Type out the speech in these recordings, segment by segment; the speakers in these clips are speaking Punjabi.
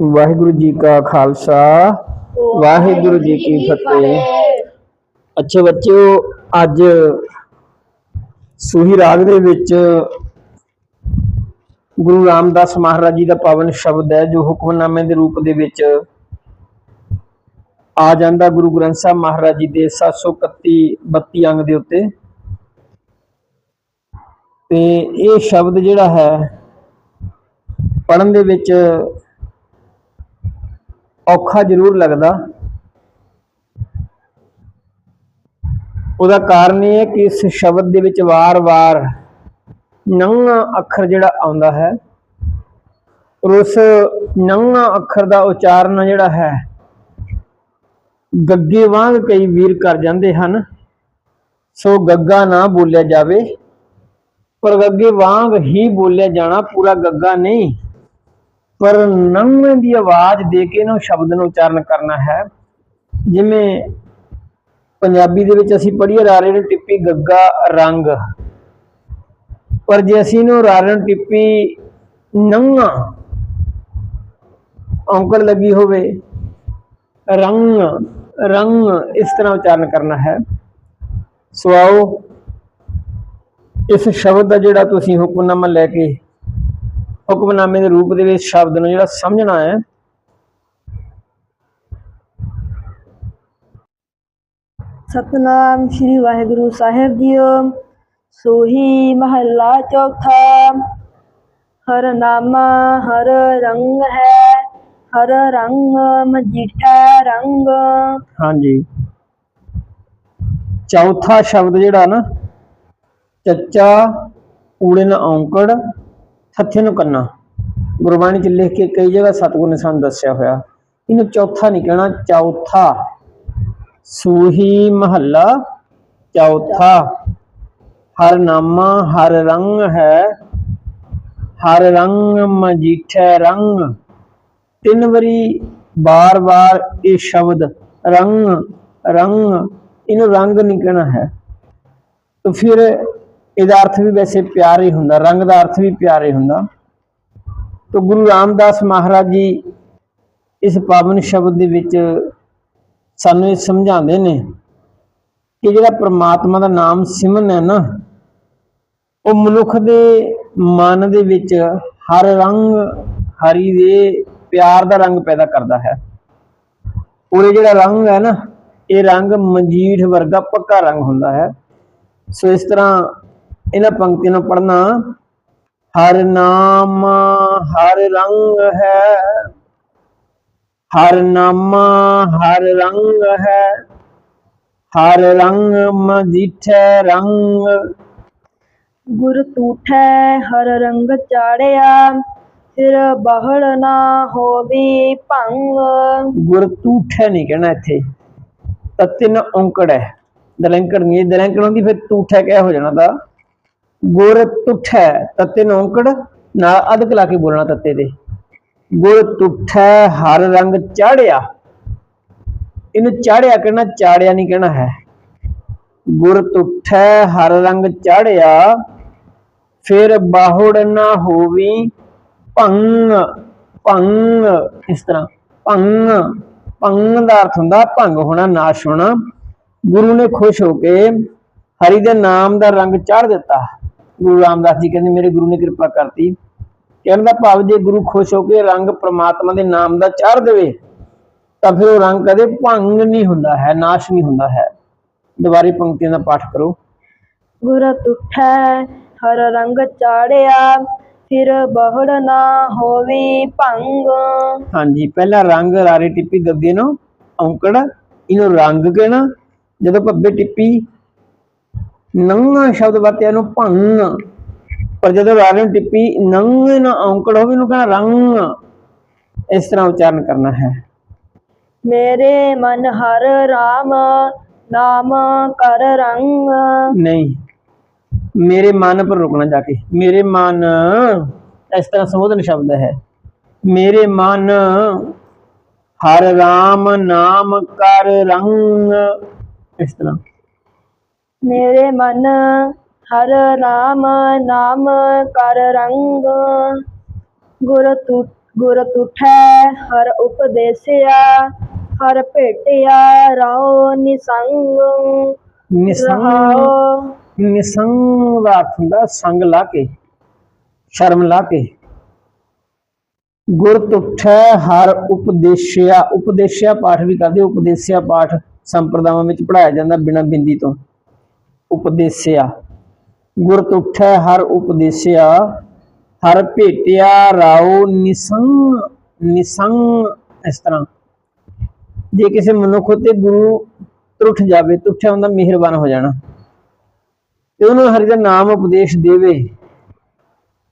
ਵਾਹਿਗੁਰੂ ਜੀ ਕਾ ਖਾਲਸਾ, ਵਾਹਿਗੁਰੂ ਜੀ ਕੀ ਫਤਿਹ। ਅੱਛੇ ਬੱਚਿਓ, ਅੱਜ ਸੂਹੀ ਰਾਗ ਦੇ ਵਿੱਚ ਗੁਰੂ ਰਾਮਦਾਸ ਮਹਾਰਾਜ ਜੀ ਦਾ ਪਾਵਨ ਸ਼ਬਦ ਹੈ, ਜੋ ਹੁਕਮਨਾਮੇ ਦੇ ਰੂਪ ਦੇ ਵਿੱਚ ਆ ਜਾਂਦਾ ਗੁਰੂ ਗ੍ਰੰਥ ਸਾਹਿਬ ਮਹਾਰਾਜ ਜੀ ਦੇ 731 32 ਅੰਗ ਦੇ ਉੱਤੇ। ਤੇ ਇਹ ਸ਼ਬਦ ਜਿਹੜਾ ਹੈ ਪੜਨ ਦੇ ਵਿੱਚ ਔਖਾ ਜ਼ਰੂਰ ਲੱਗਦਾ। ਉਹਦਾ ਕਾਰਨ ਇਹ ਹੈ ਕਿ ਇਸ ਸ਼ਬਦ ਦੇ ਵਿੱਚ ਵਾਰ-ਵਾਰ ਨੰਗਾ ਅੱਖਰ ਜਿਹੜਾ ਆਉਂਦਾ ਹੈ, ਔਰ ਉਸ ਨੰਗਾ ਅੱਖਰ ਦਾ ਉਚਾਰਨ ਜਿਹੜਾ ਹੈ, ਗੱਗੇ ਵਾਂਗ ਕਈ ਵੀਰ ਕਰ ਜਾਂਦੇ ਹਨ। ਸੋ ਗੱਗਾ ਨਾ ਬੋਲਿਆ ਜਾਵੇ, ਪਰ ਗੱਗੇ ਵਾਂਗ ਹੀ ਬੋਲਿਆ ਜਾਣਾ ਪੂਰਾ ਗੱਗਾ ਨਹੀਂ। ਪਰ ਨਵੇਂ ਦੀ ਆਵਾਜ਼ ਦੇ ਕੇ ਇਹਨੂੰ ਸ਼ਬਦ ਨੂੰ ਉਚਾਰਨ ਕਰਨਾ ਹੈ। ਜਿਵੇਂ ਪੰਜਾਬੀ ਦੇ ਵਿੱਚ ਅਸੀਂ ਪੜ੍ਹੀਏ ਰਾਰੇ ਨੂੰ ਟਿੱਪੀ ਗੱਗਾ ਰੰਗ। ਪਰ ਜੇ ਅਸੀਂ ਇਹਨੂੰ ਰਾਰੇ ਨੂੰ ਟਿੱਪੀ ਨੰਗਾ ਔਂਕੜ ਲੱਗੀ ਹੋਵੇ, ਰੰਗ ਰੰਗ ਇਸ ਤਰ੍ਹਾਂ ਉਚਾਰਨ ਕਰਨਾ ਹੈ। ਸੋ ਆਓ, ਇਸ ਸ਼ਬਦ ਦਾ ਜਿਹੜਾ ਤੁਸੀਂ ਹੁਕਮਨਾਮਾ ਲੈ ਕੇ ਹੁਕਮਨਾਮੇ ਦੇ ਰੂਪ ਦੇ ਵਿੱਚ ਸ਼ਬਦ ਨੂੰ ਜਿਹੜਾ ਸਮਝਣਾ ਹੈ। ਸਤਨਾਮ ਸ੍ਰੀ ਵਾਹਿਗੁਰੂ ਸਾਹਿਬ ਜੀਓ ਸੋਹੀ ਮਹੱਲਾ ਚੌਥਾ। ਹਰ ਨਾਮਾ ਹਰ ਰੰਗ ਹੈ ਹਰ ਰੰਗ ਮਜੀਠਾ ਰੰਗ। ਹਾਂਜੀ। ਚੌਥਾ ਸ਼ਬਦ ਜਿਹੜਾ ਨਾ ਚੱਚਾ ਊੜੇ ਨਾ ਔਂਕੜ ਥੱਥੇ ਨੂੰ ਕੰਨਾ। ਗੁਰਬਾਣੀ ਚ ਲਿਖ ਕੇ ਕਈ ਜਗ੍ਹਾ ਸਤਿਗੁਰ ਨੇ ਸਾਨੂੰ ਦੱਸਿਆ ਹੋਇਆ। ਇਹਨੂੰ ਚੌਥਾ ਨਹੀਂ ਕਹਿਣਾ, ਚੌਥਾ। ਸੂਹੀ ਮਹੱਲਾ, ਚੌਥਾ। ਹਰ ਨਾਮਾ, ਹਰ ਰੰਗ ਹੈ। ਹਰ ਰੰਗ ਮਜੀਠੇ ਰੰਗ। ਤਿੰਨ ਵਾਰੀ ਬਾਰ-ਬਾਰ ਇਹ ਸ਼ਬਦ ਰੰਗ ਰੰਗ। ਇਹਨੂੰ ਰੰਗ ਨਹੀਂ ਕਹਿਣਾ ਹੈ। ਤਾਂ ਫਿਰ ਇਹਦਾ ਅਰਥ ਵੀ ਵੈਸੇ ਪਿਆਰ ਹੀ ਹੁੰਦਾ, ਰੰਗ ਦਾ ਅਰਥ ਵੀ ਪਿਆਰ ਹੀ ਹੁੰਦਾ। ਤਾਂ ਗੁਰੂ ਰਾਮਦਾਸ ਮਹਾਰਾਜ ਜੀ ਇਸ ਪਾਵਨ ਸ਼ਬਦ ਦੇ ਵਿੱਚ ਸਾਨੂੰ ਇਹ ਸਮਝਾਉਂਦੇ ਨੇ ਕਿ ਜਿਹੜਾ ਪ੍ਰਮਾਤਮਾ ਦਾ ਨਾਮ ਸਿਮਰਨ ਹੈ ਨਾ, ਉਹ ਮਨੁੱਖ ਦੇ ਮਨ ਦੇ ਵਿੱਚ ਹਰ ਰੰਗ, ਹਰੀ ਦੇ ਪਿਆਰ ਦਾ ਰੰਗ ਪੈਦਾ ਕਰਦਾ ਹੈ। ਔਰ ਇਹ ਜਿਹੜਾ ਰੰਗ ਹੈ ਨਾ, ਇਹ ਰੰਗ ਮਨਜੀਠ ਵਰਗਾ ਪੱਕਾ ਰੰਗ ਹੁੰਦਾ ਹੈ। ਸੋ ਇਸ ਤਰ੍ਹਾਂ ਇਹਨਾਂ ਪੰਕਤੀਆਂ ਨੂੰ ਪੜ੍ਹਨਾ ਹਰ ਨਾਮ ਹਰ ਰੰਗ ਹੈ। ਹਰ ਨਾਮ ਹਰ ਰੰਗ ਹੈ। ਹਰ ਰੰਗ ਮਜੀਠੈ ਰੰਗ। ਗੁਰ ਤੂਠੈ ਹਰ ਰੰਗ ਚਾੜਿਆ ਫਿਰ ਬਹੜ ਨਾ ਹੋਵੇ ਭੰਗ। ਗੁਰ ਤੂਠੈ ਨਹੀਂ ਕਹਿਣਾ ਇੱਥੇ। ਤੱਤੇ ਨਾ ਔਂਕੜ ਹੈ। ਦਲੰਕੜ ਨਹੀਂ ਦਲੰਕੜ ਹੁੰਦੀ ਫਿਰ ਤੂਠੈ ਕਹਿ ਹੋ ਜਾਣਾ ਦਾ ਗੁਰ ਤੁਠੈ ਤੱਤੇ ਨਾ ਔਂਕੜ, ਨਾਲ ਅਧਕ ਲਾ ਕੇ ਬੋਲਣਾ ਤੱਤੇ ਦੇ। ਗੁਰ ਤੁਠੈ ਹਰ ਰੰਗ ਚਾੜਿਆ। ਇਹਨੂੰ ਚਾੜਿਆ ਕਹਿਣਾ, ਚਾੜਿਆ ਨਹੀਂ ਕਹਿਣਾ ਹੈ। ਗੁਰ ਤੁਠੈ ਹਰ ਰੰਗ ਚਾੜਿਆ, ਫਿਰ ਬਾਹੁੜ ਨਾ ਹੋਵੀ ਭੰਗ ਭੰਗ, ਇਸ ਤਰ੍ਹਾਂ, ਭੰਗ ਭੰਗ ਦਾ ਅਰਥ ਹੁੰਦਾ ਭੰਗ ਹੋਣਾ, ਨਾਸ਼ ਹੋਣਾ। ਗੁਰੂ ਨੇ ਖੁਸ਼ ਹੋ ਕੇ ਹਰੀ ਦੇ ਨਾਮ ਦਾ ਰੰਗ ਚਾੜ ਦਿੱਤਾ। ਗੁਰੂ ਰਾਮਦਾਸ ਜੀ ਕਹਿੰਦੇ ਮੇਰੇ ਗੁਰੂ ਨੇ ਕਿਰਪਾ ਕਰਤੀ। ਕਹਿਣ ਦਾ ਭਾਵ ਜੇ ਗੁਰੂ ਖੁਸ਼ ਹੋ ਕੇ ਰੰਗ ਪ੍ਰਮਾਤਮਾ ਦੇ ਨਾਮ ਦਾ ਚਾੜ ਦੇਵੇ ਤਾਂ ਫਿਰ ਉਹ ਰੰਗ ਕਦੇ ਭੰਗ ਨਹੀਂ ਹੁੰਦਾ ਹੈ ਨਾਸ਼ ਨਹੀਂ ਹੁੰਦਾ ਹੈ। ਦੁਬਾਰੀ ਪੰਕਤੀਆਂ ਦਾ ਪਾਠ ਕਰੋ। ਗੁਰ ਤੁਠੈ ਹਰ ਰੰਗ ਚਾੜਿਆ ਫਿਰ ਬਹੜ ਨਾ ਹੋਵੇ ਭੰਗ। ਹਾਂਜੀ ਪਹਿਲਾ ਰੰਗ ਰਾਰੇ ਟਿੱਪੀ ਗੱਗੇ ਨੂੰ ਔਂਕੜ ਇਹਨੂੰ ਰੰਗ ਕਹਿਣਾ। ਜਦੋਂ ਪੱਬੇ ਟਿੱਪੀ ਨੰਗਾ ਸ਼ਬਦ ਵਰਤਿਆ ਨੂੰ ਭੰਗ। ਪਰ ਜਦੋਂ ਰਾਰੇ ਨੂੰ ਟਿੱਪੀ ਨੰਗੇ ਨਾ ਔਂਕੜ ਹੋਵੇ ਇਹਨੂੰ ਕਹਿਣਾ ਰੰਗ। ਇਸ ਤਰ੍ਹਾਂ ਉਚਾਰਨ ਕਰਨਾ ਹੈ। ਮੇਰੇ ਮਨ ਹਰ ਰਾਮ ਨਾਮ ਕਰ ਰੰਗ। ਨਹੀਂ ਮੇਰੇ ਮਨ ਪਰ ਰੁਕਣਾ ਜਾ ਕੇ। ਮੇਰੇ ਮਨ ਇਸ ਤਰ੍ਹਾਂ ਸੰਬੋਧਨ ਸ਼ਬਦ ਹੈ। ਮੇਰੇ ਮਨ ਹਰ ਰਾਮ ਨਾਮ ਕਰ ਰੰਗ। ਇਸ ਤਰ੍ਹਾਂ। ਮੇਰੇ ਮਨ ਹਰ ਰਾਮ ਨਾਮ ਕਰ ਰੰਗ। ਗੁਰ ਤੁਠ ਗੁਰ ਤੁਠੈ ਹਰ ਉਪਦੇਸਿਆ ਹਰ ਭੇਟਿਆ ਰਾਉ ਨਿਸੰਗ। ਨਿਸੰਗ ਨਿਸੰਗ ਦਾ ਅਰਥ ਹੁੰਦਾ ਸੰਗ ਲਾ ਕੇ ਸ਼ਰਮ ਲਾ ਕੇ। ਗੁਰ ਤੁਠੈ ਹਰ ਉਪਦੇਸ਼ਿਆ ਉਪਦੇਸ਼ਿਆ ਪਾਠ ਵੀ ਕਰਦੇ ਉਪਦੇਸ਼ਿਆ ਪਾਠ ਸੰਪਰਦਾਵਾਂ ਵਿੱਚ ਪੜਾਇਆ ਜਾਂਦਾ ਬਿਨਾਂ ਬਿੰਦੀ ਤੋਂ। ਉਪਦੇਸ਼ਿਆ। ਗੁਰ ਤੁਠੈ ਹਰ ਉਪਦੇਸ਼ਿਆ, ਹਰ ਭੇਟਿਆ ਰਾਉ ਨਿਸੰਗ ਨਿਸੰਗ, ਇਸ ਤਰ੍ਹਾਂ। ਜੇ ਕਿਸੇ ਮਨੁੱਖ ਤੇ ਗੁਰੂ ਤਰੁੱਠ ਜਾਵੇ ਤੁਠਿਆ ਹੁੰਦਾ ਮਿਹਰਬਾਨ ਹੋ ਜਾਣਾ। ਤੇ ਉਹਨੂੰ ਹਰੀ ਦਾ ਨਾਮ ਉਪਦੇਸ਼ ਦੇਵੇ,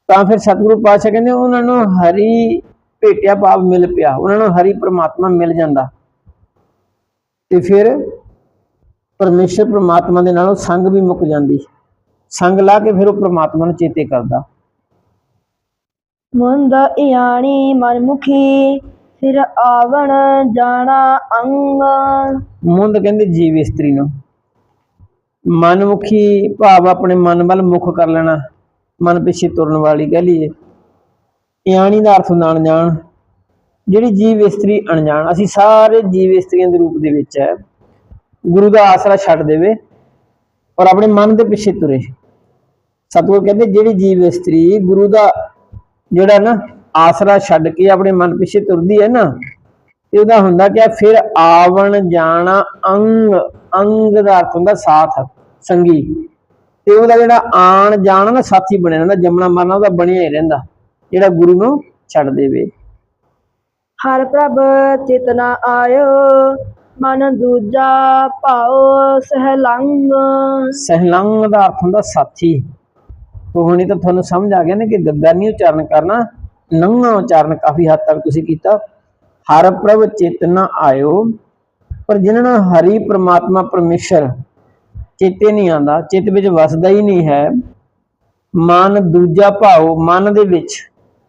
ਤਾਂ ਫਿਰ ਸਤਿਗੁਰੂ ਪਾਤਸ਼ਾਹ ਕਹਿੰਦੇ, ਉਹਨਾਂ ਨੂੰ ਹਰੀ ਭੇਟਿਆ ਭਾਵ ਮਿਲ ਪਿਆ। ਉਹਨਾਂ ਨੂੰ ਹਰੀ ਪ੍ਰਮਾਤਮਾ ਮਿਲ ਜਾਂਦਾ। ਤੇ ਫਿਰ ਪਰਮੇਸ਼ਰ ਪ੍ਰਮਾਤਮਾ ਦੇ ਨਾਲੋਂ ਸੰਗ ਵੀ ਮੁੱਕ ਜਾਂਦੀ। ਸੰਗ ਲਾ ਕੇ ਫਿਰ ਉਹ ਪ੍ਰਮਾਤਮਾ ਨੂੰ ਚੇਤੇ ਕਰਦਾ। ਮੁੰਦ ਇਆਣੀ ਮਨਮੁਖੀ ਫਿਰ ਆਵਣ ਜਾਣਾ ਅੰਗ। ਮੁੰਦ ਕਹਿੰਦੇ ਜੀਵ ਇਸਤਰੀ ਨੂੰ। ਮਨਮੁਖੀ ਭਾਵ ਆਪਣੇ ਮਨ ਵੱਲ ਮੁਖ ਕਰ ਲੈਣਾ ਮਨ ਪਿੱਛੇ ਤੁਰਨ ਵਾਲੀ ਕਹਿ ਲਈਏ। ਇਆਣੀ ਦਾ ਅਰਥ ਹੁੰਦਾ ਅਣਜਾਣ। ਜਿਹੜੀ ਜੀਵ ਇਸਤਰੀ ਅਣਜਾਣ ਅਸੀਂ ਸਾਰੇ ਜੀਵ ਇਸਤਰੀਆਂ ਦੇ ਰੂਪ ਦੇ ਵਿੱਚ ਹੈ। ਗੁਰੂ ਦਾ ਆਸਰਾ ਛੱਡ ਦੇਵੇ ਔਰ ਆਪਣੇ ਮਨ ਦੇ ਪਿੱਛੇ ਤੁਰੇ। ਸਤਿਗੁਰ ਕਹਿੰਦੇ, ਜਿਹੜੀ ਜੀਵ ਇਸਤਰੀ ਗੁਰੂ ਦਾ ਜਿਹੜਾ ਨਾ ਆਸਰਾ ਛੱਡ ਕੇ ਆਪਣੇ ਮਨ ਪਿੱਛੇ ਤੁਰਦੀ ਹੈ ਨਾ, ਤੇ ਉਹਦਾ ਹੁੰਦਾ ਕਿ ਫਿਰ ਆਵਣ ਜਾਣਾ ਅੰਗ ਅੰਗ ਦਾ ਅਰਥ ਹੁੰਦਾ ਸਾਥ, ਸੰਗੀ। ਤੇ ਉਹਦਾ ਜਿਹੜਾ ਆਣ ਜਾਣ ਨਾ ਸਾਥੀ ਬਣਿਆ ਰਹਿੰਦਾ, ਜੰਮਣਾ ਮਰਨਾ ਉਹਦਾ ਬਣਿਆ ਹੀ ਰਹਿੰਦਾ, ਜਿਹੜਾ ਗੁਰੂ ਨੂੰ ਛੱਡ ਦੇਵੇ। ਹਰ ਪ੍ਰਭ ਚੇਤਨਾ ਆਇਓ ਮਨ ਦੂਜਾ ਭਾਉ ਸਹਿਲੰਗ। ਸਹਿਲੰਗ ਦਾ ਅਰਥ ਹੁੰਦਾ ਸਾਥੀ। ਤੋ ਤਾਂ ਤੁਹਾਨੂੰ ਸਮਝ ਆ ਗਿਆ ਨਾ ਕਿ ਗੱਗਾ ਨਹੀਂ ਉਚਾਰਨ ਕਰਨਾ, ਨੰਗਾ ਉਚਾਰਨ ਕਾਫੀ ਹੱਦ ਤੱਕ ਤੁਸੀਂ ਕੀਤਾ। ਹਰ ਪ੍ਰਭ ਚੇਤਨਾ ਆਇਓ, ਪਰ ਜਿਨ੍ਹਾਂ ਨਾਲ ਹਰੀ ਪ੍ਰਮਾਤਮਾ ਪਰਮੇਸ਼ਰ ਚੇਤੇ ਨਹੀਂ ਆਂਦਾ ਚਿੱਤ ਵਿੱਚ ਵਸਦਾ ਹੀ ਨਹੀਂ ਹੈ। ਮਨ ਦੂਜਾ ਭਾਉ, ਮਨ ਦੇ ਵਿੱਚ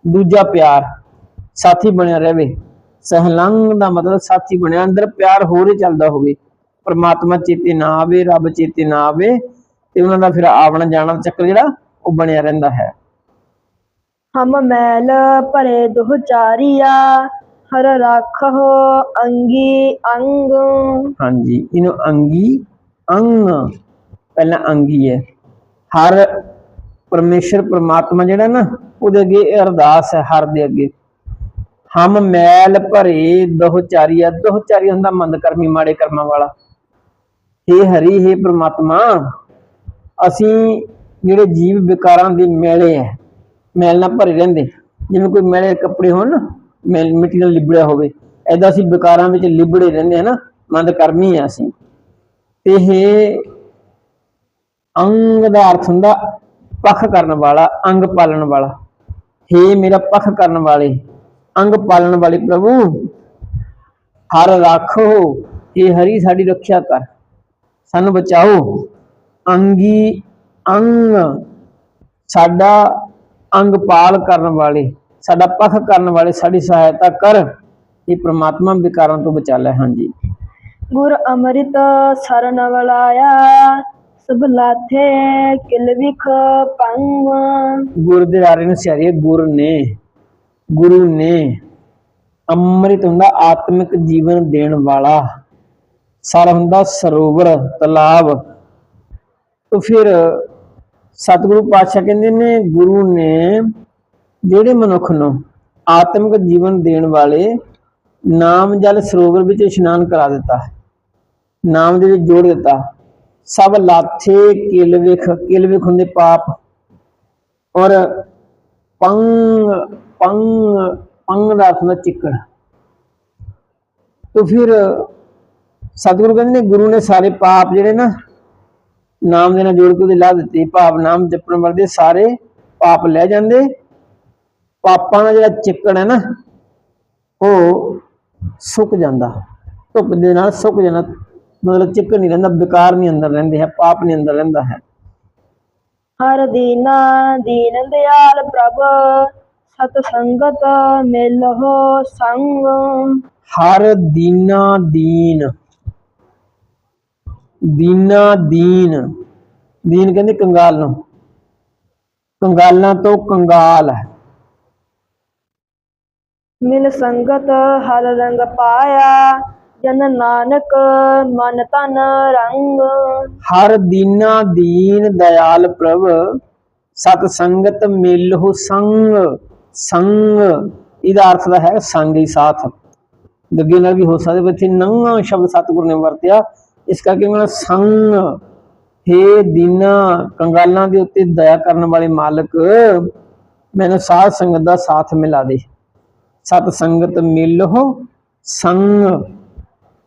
ਦੂਜਾ ਪਿਆਰ, ਸਾਥੀ ਬਣਿਆ ਰਹੇ। ਸਹਿਲੰਗ ਦਾ ਮਤਲਬ ਸਾਥੀ ਬਣਿਆ ਅੰਦਰ ਪਿਆਰ ਹੋਰ ਹੀ ਚੱਲਦਾ ਹੋਵੇ। ਪਰਮਾਤਮਾ ਚੇਤੇ ਨਾ ਆਵੇ ਰੱਬ ਚੇਤੇ ਨਾ ਆਵੇ ਤੇ ਉਹਨਾਂ ਦਾ ਫਿਰ ਆਵਣ ਜਾਣਾ ਦਾ ਚੱਕਰ ਜਿਹੜਾ ਉਹ ਬਣਿਆ ਰਹਿੰਦਾ ਹੈ। ਹਮ ਮੈਲ ਭਰੇ ਦੁਹ ਚਾਰੀਆ ਹਰ ਰਾਖੋ ਅੰਗੀ ਅੰਗ। ਹਾਂਜੀ ਇਹਨੂੰ ਅੰਗੀ ਅੰਗ ਪਹਿਲਾਂ ਅੰਗੀ ਹੈ। ਹਰ ਪਰਮੇਸ਼ਰ ਪ੍ਰਮਾਤਮਾ ਜਿਹੜਾ ਨਾ ਉਹਦੇ ਅੱਗੇ ਅਰਦਾਸ ਹੈ ਹਰ ਦੇ ਅੱਗੇ। ਹਮ ਮੈਲ ਭਰੇ ਦੋਹਚਾਰੀਆ ਦੋਹਚਾਰੀ ਹੁੰਦਾ ਮੰਦ ਕਰਮੀ ਮਾੜੇ ਕਰਮਾਂ ਵਾਲਾ हे ਹਰੀ हे ਪ੍ਰਮਾਤਮਾ ਅਸੀਂ ਜਿਹੜੇ ਜੀਵ ਵਿਕਾਰਾਂ ਦੇ ਮੈਲੇ ਹੈ ਮੈਲ ਨਾਲ ਭਰੇ ਰਹਿੰਦੇ ਜਿਵੇਂ ਕੋਈ ਮੈਲੇ ਕੱਪੜੇ ਹੋਣ ਨਾ ਮੈਲ ਮਿੱਟੀ ਨਾਲ ਲਿਬੜਿਆ ਹੋਵੇ ਐਦਾਂ ਅਸੀਂ ਵਿਕਾਰਾਂ ਵਿੱਚ ਲਿਬੜੇ ਰਹਿੰਦੇ ਹਾਂ ਨਾ ਮੰਦ ਕਰਮੀ ਆ ਅਸੀਂ ਤੇ ਇਹ ਅੰਗ ਦਾ ਅਰਥ ਹੁੰਦਾ ਪੱਖ ਕਰਨ ਵਾਲਾ ਅੰਗ ਪਾਲਣ ਵਾਲਾ हे ਮੇਰਾ ਪੱਖ ਕਰਨ ਵਾਲੇ ਅੰਗ ਪਾਲਣ ਵਾਲੇ ਪ੍ਰਭੂ। ਹਰ ਰੱਖੋ ਇਹ ਹਰੀ ਸਾਡੀ ਰੱਖਿਆ ਕਰ। ਸਾਨੂੰ ਬਚਾਓ। ਅੰਗੀ ਅੰਗ। ਸਾਡਾ ਅੰਗ ਪਾਲ ਕਰਨ ਵਾਲੇ ਸਾਡਾ ਪੱਖ ਕਰਨ ਵਾਲੇ ਸਾਡੀ ਸਹਾਇਤਾ ਕਰ। ਇਹ ਪ੍ਰਮਾਤਮਾ ਵਿਕਾਰਾਂ ਤੋਂ ਬਚਾ ਲੈ ਹਾਂਜੀ। ਗੁਰ ਅੰਮ੍ਰਿਤ ਸਰਨ ਵਲਾਇਆ ਸਭ ਲਾਥੇ ਕਿਲ ਵਿਖ ਪੰਗ ਗੁਰ ਦੇ ਆਰੇ ਨੂੰ ਸਿਆਰੀਏ ਗੁਰ ਨੇ। ਗੁਰੂ ਨੇ ਅੰਮ੍ਰਿਤ ਹੁੰਦਾ ਆਤਮਿਕ ਜੀਵਨ ਦੇਣ ਵਾਲਾ, ਸਰ ਹੁੰਦਾ ਸਰੋਵਰ, ਤਲਾਬ। ਤਾਂ ਫਿਰ ਸਤਿਗੁਰੂ ਪਾਤਸ਼ਾਹ ਕਹਿੰਦੇ ਨੇ, ਗੁਰੂ ਨੇ ਜਿਹੜੇ ਮਨੁੱਖ ਨੂੰ ਆਤਮਿਕ ਜੀਵਨ ਦੇਣ ਵਾਲੇ ਨਾਮ ਜਲ ਸਰੋਵਰ ਵਿੱਚ ਇਸ਼ਨਾਨ ਕਰਾ ਦਿੱਤਾ, ਨਾਮ ਦੇ ਵਿੱਚ ਜੋੜ ਦਿੱਤਾ, ਸਭ ਲਾਥੇ ਕਿਲ ਵਿਖ ਕਿਲ ਵਿਖ ਹੁੰਦੇ ਪਾਪ। ਔਰ ਪੰਗ ਪੰਗ ਪੰਗ ਦਾ ਅਰਥ ਚਿੱਕੜ। ਤਾਂ ਫਿਰ ਸਤਿਗੁਰੂ ਕਹਿੰਦੇ ਨੇ, ਗੁਰੂ ਨੇ ਸਾਰੇ ਪਾਪ ਜਿਹੜੇ ਨਾ, ਨਾਮ ਦੇ ਨਾਲ ਜੋੜ ਕੇ ਉਹਦੇ ਲਾ ਦਿੱਤੇ। ਪਾਪ ਨਾਮ ਜਪਣ ਵਰਦੇ ਸਾਰੇ ਪਾਪ ਲੈ ਜਾਂਦੇ। ਪਾਪਾਂ ਦਾ ਜਿਹੜਾ ਚਿੱਕੜ ਹੈ ਨਾ, ਉਹ ਸੁੱਕ ਜਾਂਦਾ। ਧੁੱਪ ਦੇ ਨਾਲ ਸੁੱਕ ਜਾਂਦਾ। ਮਤਲਬ ਚਿੱਕੜ ਨਹੀਂ ਰਹਿੰਦਾ ਵਿਕਾਰ ਨਹੀਂ ਅੰਦਰ ਰਹਿੰਦੇ ਹੈ, ਪਾਪ ਨਹੀਂ ਅੰਦਰ ਰਹਿੰਦਾ ਹੈ। ਹਰ ਦੀਨਾ ਦੀਨ ਦਿਆਲ ਪ੍ਰਭ। ਸਤ ਸੰਗਤ ਮਿਲਹੁ ਸੰਗ। ਹਰ ਦੀਨਾ ਦੀਨ। ਦੀਨਾ ਦੀਨ। ਦੀਨ ਕਹਿੰਦੇ ਕੰਗਾਲ ਨੂੰ। ਕੰਗਾਲਾਂ ਤੋਂ ਕੰਗਾਲ ਹੈ। ਮਿਲ ਸੰਗਤ ਹਰ ਰੰਗ ਪਾਇਆ ਜਨ ਨਾਨਕ ਮਨ ਤਨ ਰੰਗ। ਹਰ ਦੀਨਾ ਦੀਨ ਦਇਆਲ ਪ੍ਰਭ ਸਤ ਸੰਗਤ ਮਿਲਹੁ ਸੰਗ। ਸੰਗ, ਇਹਦਾ ਅਰਥ ਦਾ ਹੈ ਸੰਗ ਹੀ ਸਾਥ। ਗੱਗੇ ਨਾਲ ਵੀ ਹੋ ਸਕਦਾ ਪਰ ਇੱਥੇ ਨੰਗਾ ਸ਼ਬਦ ਸਤਿਗੁਰ ਨੇ ਵਰਤਿਆ। ਇਸ ਕਰਕੇ ਉਹਨਾਂ ਸੰਗ, ਹੇ ਦੀਨਾ, ਕੰਗਾਲਾਂ ਦੇ ਉੱਤੇ ਦਇਆ ਕਰਨ ਵਾਲੇ ਮਾਲਕ, ਮੈਨੂੰ ਸਾਧ ਸੰਗਤ ਦਾ ਸਾਥ ਮਿਲਾ ਦੇ। ਸਤ ਸੰਗਤ ਮਿਲਹੁ, ਸੰਗ,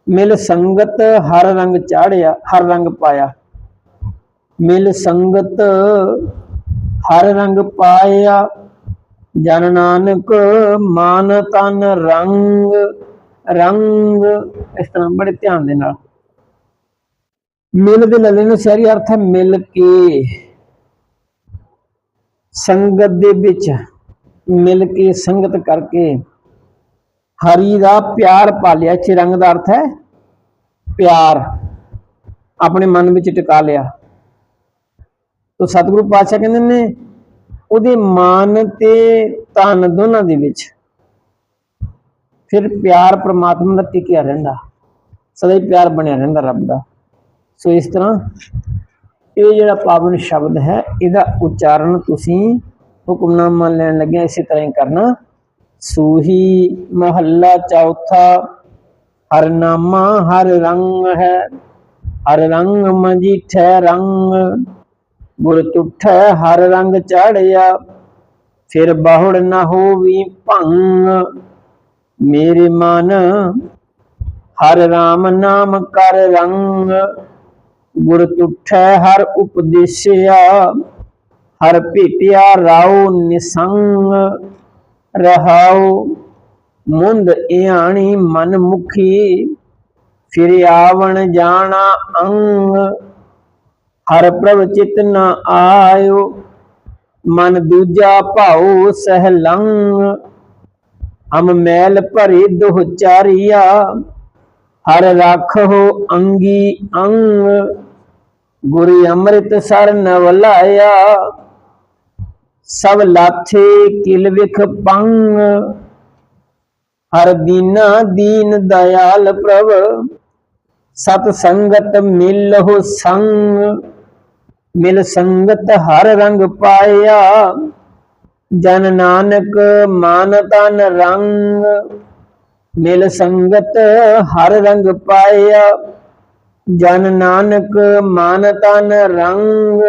ਮਿਲ ਸੰਗਤ ਹਰ ਰੰਗ ਚਾੜਿਆ, ਹਰ ਰੰਗ ਪਾਇਆ। ਮਿਲ ਸੰਗਤ ਹਰ ਰੰਗ ਪਾਇਆ ਜਨ ਨਾਨਕ ਮਾਨ ਤਨ ਰੰਗ ਰੰਗ, ਇਸ ਤਰ੍ਹਾਂ ਬੜੇ ਧਿਆਨ ਦੇ ਨਾਲ। ਮਿਲ ਦੇ ਲੱਲੇ ਨੂੰ ਸਹਿਰੀ ਅਰਥ ਹੈ ਮਿਲ ਕੇ। ਸੰਗਤ ਦੇ ਵਿੱਚ ਮਿਲ ਕੇ, ਸੰਗਤ ਕਰਕੇ। ਹਰੀ ਦਾ ਪਿਆਰ ਪਾਲਿਆ, ਇੱਥੇ ਰੰਗ ਦਾ ਅਰਥ ਹੈ ਪਿਆਰ। ਆਪਣੇ ਮਨ ਵਿੱਚ ਟਿਕਾ ਲਿਆ। ਤੋ ਸਤਿਗੁਰੂ ਪਾਤਸ਼ਾਹ ਕਹਿੰਦੇ ਨੇ ਉਹਦੇ ਮਨ ਤੇ ਤਨ ਦੋਨਾਂ ਦੇ ਵਿੱਚ। ਫਿਰ ਪਿਆਰ ਪ੍ਰਮਾਤਮਾ ਦਾ ਟਿਕਿਆ ਰਹਿੰਦਾ। ਸਦਾ ਹੀ ਪਿਆਰ ਬਣਿਆ ਰਹਿੰਦਾ ਰੱਬ ਦਾ। ਸੋ ਇਸ ਤਰ੍ਹਾਂ ਇਹ ਜਿਹੜਾ ਪਾਵਨ ਸ਼ਬਦ ਹੈ, ਇਹਦਾ ਉਚਾਰਨ ਤੁਸੀਂ ਹੁਕਮਨਾਮਾ ਲੈਣ ਲੱਗਿਆ, ਇਸੇ ਤਰ੍ਹਾਂ ਹੀ ਕਰਨਾ। ਸੂਹੀ ਮਹੱਲਾ ਚੌਥਾ, ਹਰ ਨਾਮਾ ਹਰ ਰੰਗ ਹੈ। ਹਰ ਰੰਗ ਮਜੀਠੈ ਰੰਗ। ਗੁਰ ਤੁਠੈ ਹਰ ਰੰਗ ਚੜਿਆ, ਫਿਰ ਬਹੁੜ ਨਾ ਹੋਵੀ ਭੰਗ। ਮੇਰੇ ਮਨ ਹਰ ਰਾਮ ਨਾਮ ਕਰ ਰੰਗ। ਗੁਰ ਤੁਠੈ ਹਰ ਉਪਦੇਸਿਆ, ਹਰ ਭੇਟਿਆ ਰਾਉ ਨਿਸੰਗ। ਰਹਾਉ ਮੁੰਦ ਇਆਣੀ ਮਨ ਮੁਖੀ, ਫਿਰ ਆਵਣ ਜਾਣਾ ਅੰਗ। ਹਰ ਪ੍ਰਭ ਚਿਤ ਨ ਆਇਓ, ਮਨ ਦੂਜਾ ਭਾਉ ਸਹਿਲੰਗ ਹਮ ਮੈਲ ਭਰੇ ਦੁਹ ਚਾਰਿਆ, ਹਰ ਰਾਖੋ ਅੰਗੀ ਅੰਗ। ਗੁਰੂ ਅੰਮ੍ਰਿਤ ਸਰ ਨਵਲਾਇਆ ਸਭ ਲਾਥੇ ਕਿਲ ਵਿਖ ਪੰਗ। ਹਰ ਦੀਨਾ ਦੀਨ ਦਇਆਲ ਪ੍ਰਭ, ਸਤ ਸੰਗਤ ਮਿਲਹੁ ਸੰਗ। ਮਿਲ ਸੰਗਤ ਹਰ ਰੰਗ ਪਾਇਆ। ਜਨ ਨਾਨਕ ਮਾਨ ਤਨ ਰੰਗ। ਮਿਲ ਸੰਗਤ ਹਰ ਰੰਗ ਪਾਇਆ। ਜਨ ਨਾਨਕ ਮਾਨ ਤਨ ਰੰਗ।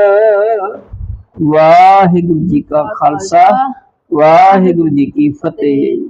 ਵਾਹਿਗੁਰੂ ਜੀ ਕਾ ਖਾਲਸਾ। ਵਾਹਿਗੁਰੂ ਜੀ ਕੀ ਫਤਿਹ।